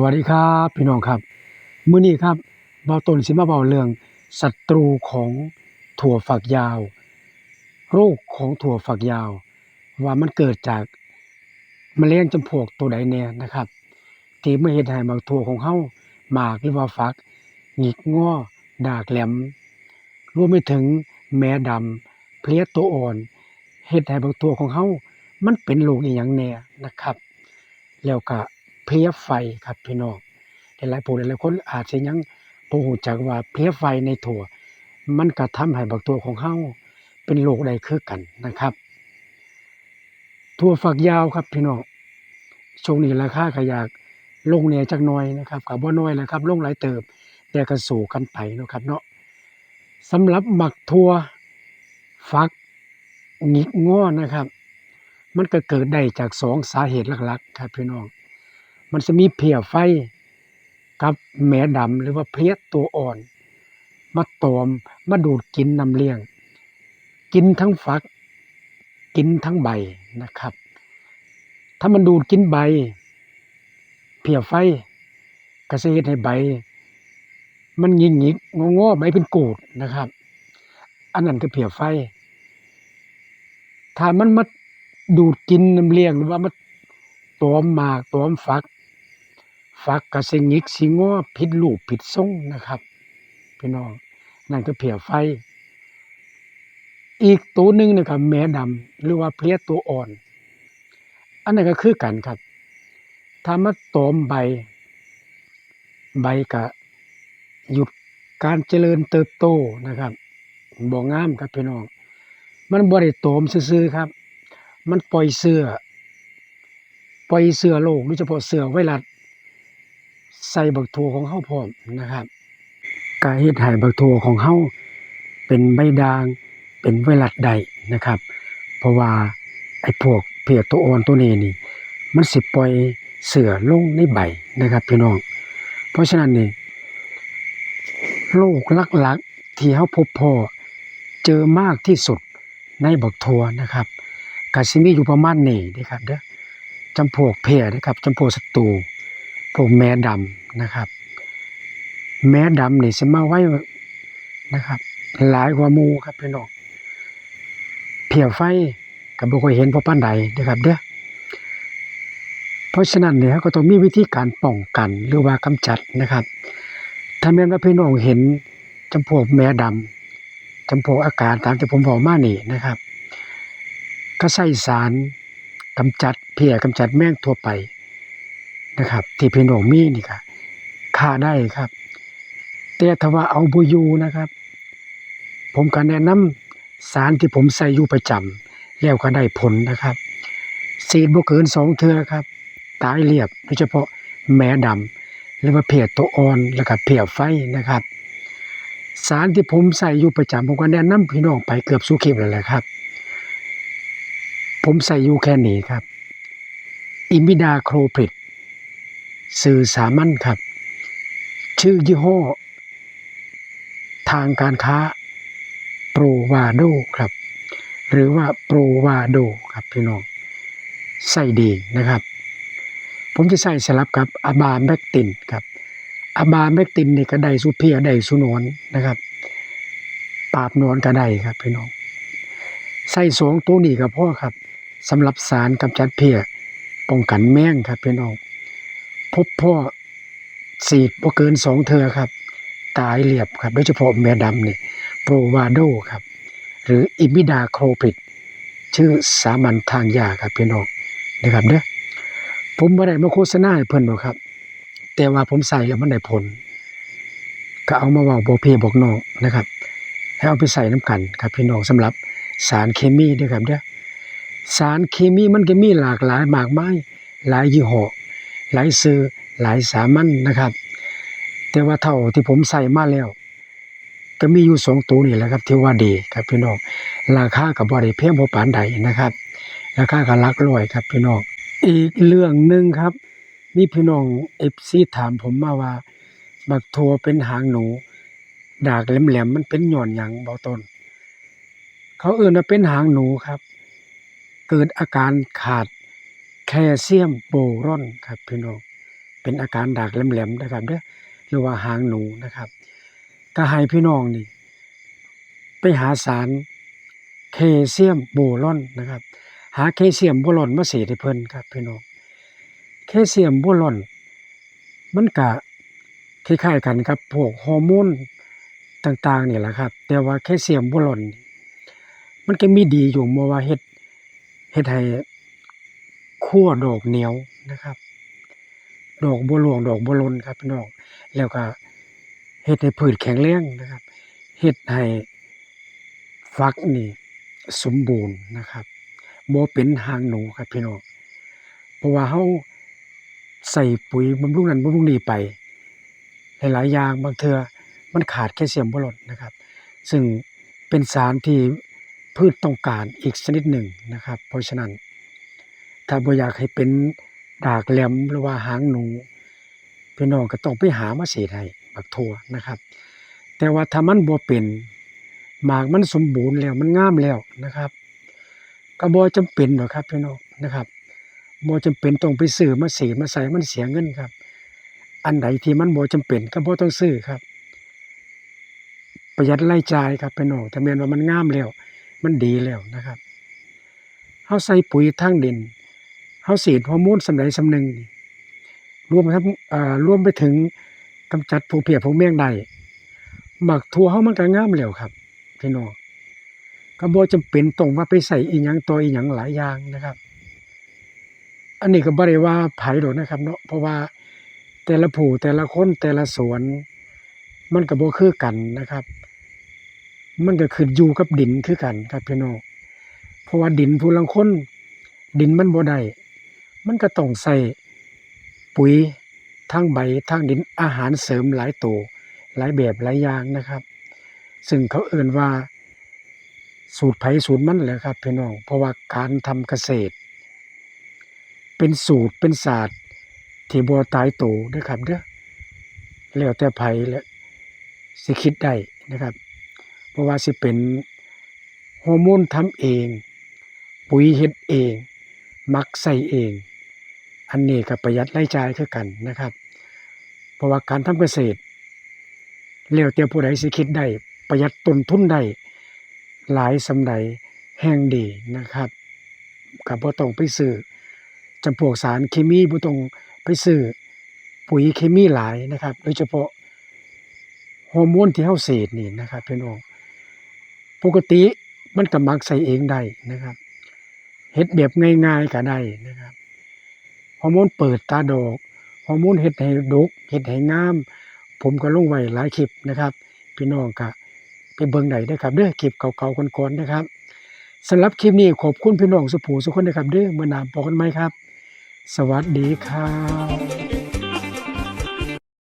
วัสดีครับพี่น้องครับมื้อนี้ครับเบาต้นสิมาเว้าเรื่องศัตรูของถั่วฝักยาว โรคของถั่วฝักยาว ว่ามันเกิดจากแมลงจำพวกตัวใดแน่นะครับ ที่เมาเฮ็ดให้บักถั่วของเฮาหมากหรือว่าฝักหงิกง้อดากแหลมรวมไปถึงแม่ดำเพลี้ยตัวอ่อนเฮ็ดให้บักถั่วของเฮามันเป็นโรคอีหยังแน่นะครับ แล้วก็ เพลี้ยไฟครับพี่น้องหลายๆผู้หลายๆคนอาจสิยังบ่ฮู้จักว่าเพลี้ยไฟในถั่ว มันก็ทำให้บักถั่วของเฮาเป็นโรคได้คือกันนะครับถั่วฝักยาวครับพี่น้องช่วงนี้ราคาก็อยากลงแหน่ยจักหน่อยนะครับก็บ่น้อยแล้วครับลงหลายเติบแต่ก็สู้กันไปเนาะครับเนาะสำหรับหมักถั่วฝักหงิกงอนะครับ มันก็เกิดได้จากสองสาเหตุหลักๆ ครับพี่น้อง มันจะมีเพลี้ยไฟกับแหมดำหรือว่าเพลี้ยตัวอ่อน มาตอมมาดูดกินน้ำเลี้ยง กินทั้งฝัก กินทั้งใบนะครับ ถ้ามันดูดกินใบ เพลี้ยไฟก็สิเฮ็ดให้ใบ มันหงิกๆงอๆใบเป็นกูดนะครับ อันนั้นคือเพลี้ยไฟ ถ้ามันมาดูดกินน้ำเลี้ยงหรือว่ามาตอมมากตอมฝัก ฝักก็สิงิกสิงอผิดรูปผิดทรงนะครับ พี่น้องนั่นคือเพลียไฟ อีกตัวหนึ่งนี่ก็แหมดำหรือว่าเพลี้ยตัวอ่อน อันนั้นก็คือกันครับถ้ามาตอมใบ ใบก็หยุดการเจริญเติบโตนะครับบ่งามครับพี่น้อง มันบ่ได้ตอมซื่อๆครับ มันปล่อยเชื้อปล่อยเชื้อโรคโดยเฉพาะเชื้อไวรัส ใส่บักถั่วของเฮาพร้อมนะครับก็เฮ็ดให้บักถั่วของเฮาเป็นใบด่างเป็นไวรัสได้นะครับ เพราะว่าไอ้พวกเพลี้ยตัวอ่อนตัวนี้นี่มันสิปล่อยเชื้อลงในใบนะครับพี่น้อง เพราะฉะนั้นนี่โรคหลักๆที่เฮาพบพอเจอมากที่สุดในบักถั่วนะครับก็สิมีอยู่ประมาณนี้เด้อครับเด้อจำพวกเพียนะครับจำพวกศัตรู พวกแม่ดำนะครับ แม่ดำนี่สิมาไว้นะครับ หลายกว่ามูครับพี่น้องเพลี้ยไฟก็บ่ค่อยเห็นพอปานใดเด้อครับเด้อเพราะฉะนั้นเนี่ยก็ต้องมีวิธีการป้องกันหรือว่ากำจัดนะครับ ถ้าแม่นว่าพี่น้องเห็นจำพวกแม่ดำจำพวกอาการตามที่ผมบอกมานี่นะครับ ก็ใส่สารกำจัดเพลี้ยกำจัดแมงทั่วไป นะครับ ที่พี่น้องมีนี่ก็ฆ่าได้ครับ แต่ถ้าว่าเอาบ่อยู่นะครับ ผมก็แนะนำสารที่ผมใส่อยู่ประจำแล้วก็ได้ผลนะครับฉีดบ่เกิน2เทื่อครับ ตายเรียบโดยเฉพาะแม่ดำหรือว่าเพียตัวอ่อนแล้วก็เพียไฟนะครับ สารที่ผมใส่อยู่ประจำผมก็แนะนำพี่น้องไปเกือบสุคลิปแล้วแหละครับ ผมใส่อยู่แค่นี้ครับ อิมิดาโครพริด สื่อสามัญครับ ชื่อยี่ห้อ ทางการค้าโปรวาโดครับ หรือว่าโปรวาโดครับพี่น้องใส่ดีนะครับ ผมจะใส่สลับกับอะบาแมกตินครับอะบาแมกตินนี่ก็ได้สุเพียได้สุนวนนะครับ ปราบนอนก็ได้ครับพี่น้องใส่สองตัวนี้ก็พ่อครับสำหรับสารกำจัดเพียป้องกันแมงครับพี่น้อง พบพ่อสีดบ่เกินสองเทือครับ ตายเรียบครับ โดยเฉพาะแม่ดำนี่โปรวาโดครับ หรืออิมิดาโครพิดชื่อสามัญทางยาครับพี่น้องนะครับเด้อผมบ่ได้มาโฆษณาให้เพิ่นหรอกครับ แต่ว่าผมใส่แล้วมันได้ผล ก็เอามาเว้าบอกพี่บอกน้องนะครับ ให้เอาไปใส่น้ำกันครับพี่น้องสำหรับสารเคมีด้วยครับเด้อสารเคมีมันก็มีหลากหลายมากมายหลายยี่ห้อ หลายซื้อหลายสามัญนนะครับ แต่ว่าเท่าที่ผมใส่มาแล้ว ก็มีอยู่สองตัวนี่แหละครับ ที่ว่าดีครับพี่น้องราคาก็บ่ได้เพียงพอปานใดนะครับราคาก็หลักร้อยครับพี่น้องอีกเรื่องหนึ่งครับ มีพี่น้อง FC ถามผมมาว่า บักถั่วเป็นหางหนู ดากแหลมๆมันเป็นหย่อนหยังเบ่ต้นเขาเอิ้นว่าเป็นหางหนูครับ เกิดอาการขาด คลเซียมโบรอนครับพี่น้องเป็นอาการดากแหลมๆนะครับเด้อหรือว่าหางหนูนะครับก็ให้พี่น้องนี่ไปหาสารแคลเซียมโบรอนนะครับ หาแคลเซียมโบรอนมาฉีดให้เพิ่นครับพี่น้องแคลเซียมโบรอน มันก็คล้ายๆกันกับพวกฮอร์โมนต่างๆนี่แหละครับ แต่ว่าแคลเซียมโบรอนมันก็มีดีอยู่บ่ว่าเฮ็ดเฮ็ดให้ คั่วดอกเหนียวนะครับ ดอกบ่ร่วงดอกบ่หล่นครับพี่น้องแล้วก็เฮ็ดให้พืชแข็งแรงนะครับเฮ็ดให้ฟักนี่สมบูรณ์นะครับบ่เป็นหางหนูครับพี่น้องเพราะว่าเฮาใส่ปุ๋ยบำรุงนั้นบำรุงนี้ไปหลายๆอย่างบางเทือมันขาดแคลเซียมบ่ลดนะครับ ซึ่งเป็นสารที่พืชต้องการอีกชนิดหนึ่งนะครับ เพราะฉะนั้น ถ้าบ่อยากให้เป็นดากแหลมหรือว่าหางหนูพี่น้องก็ต้องไปหามาฉีดให้บักทั่วนะครับ แต่ว่าถ้ามันบ่เป็นหมากมันสมบูรณ์แล้วมันงามแล้วนะครับก็บ่จำเป็นหรอกครับพี่น้องนะครับบ่จำเป็นต้องไปซื้อมาฉีดมาใส่มันเสียเงินครับ อันใดที่มันบ่จำเป็นก็บ่ต้องซื้อครับ ประหยัดรายจ่ายครับพี่น้องถ้าแม่นว่ามันงามแล้ว มันดีแล้วนะครับเฮาใส่ปุ๋ยทางดิน เฮาฉีดฮอร์โมนสำใดสำหนึ่งนี่รวมทั้งรวมไปถึงกำจัดพวกเพียพวกแมงได้หมักทัวเฮามันก็งามแล้วครับพี่น้องก็บ่จำเป็นต้องว่าไปใส่อีหยังต่ออีหยังหลายอย่างนะครับ อันนี้ก็บ่ได้ว่าไผดอกนะครับ เนาะเพราะว่าแต่ละผู้แต่ละคนแต่ละสวน มันก็บ่คือกันนะครับ มันก็ขึ้นอยู่กับดินคือกันครับพี่น้องเพราะว่าดินผู้ลางคนดินมันบ่ได้ มันก็ต้องใส่ปุ๋ยทางใบทางดินอาหารเสริมหลายตัวหลายแบบหลายอย่างนะครับ ซึ่งเขาเอิ้นว่าสูตรไผ่สูตรมันแหละครับพี่น้องเพราะว่าการทำเกษตร เป็นสูตรเป็นศาสตร์ที่บ่ตายตัวเด้อครับเด้อแล้วแต่ไผและสิคิดได้นะครับ เพราะว่าสิเป็นฮอร์โมนทำเอง ปุ๋ยเฮ็ดเอง มักใส่เอง อันนี้ก็ประหยัดรายจ่ายคือกันนะครับ เพราะว่าการทำเกษตรแล้วแต่ผู้ใดสิคิดได้ประหยัดต้นทุนได้หลายสำใดแห่งดีนะครับก็บ่ต้องไปซื้อจำพวกสารเคมีบ่ต้องไปซื้อปุ๋ยเคมีหลายนะครับโดยเฉพาะฮอร์โมนที่เฮาเสพนี่นะครับพี่น้องปกติมันก็มักใส่เองได้นะครับเฮ็ดแบบง่ายๆก็ได้นะครับ ฮอร์โมนเปิดตาดอกฮอร์โมนเห็ดให้ดกเห็ดให้งาม ผมก็ลงไว้หลายคลิปนะครับ พี่น้องก็ไปเบิ่งได้เด้ครับเด้อคลิปเก่าๆก่อนๆนะครับสำหรับคลิปนี้ขอบคุณพี่น้องสุภูสุคนนะครับเด้อมื้อนาพบกันไหมครับ สวัสดีครับ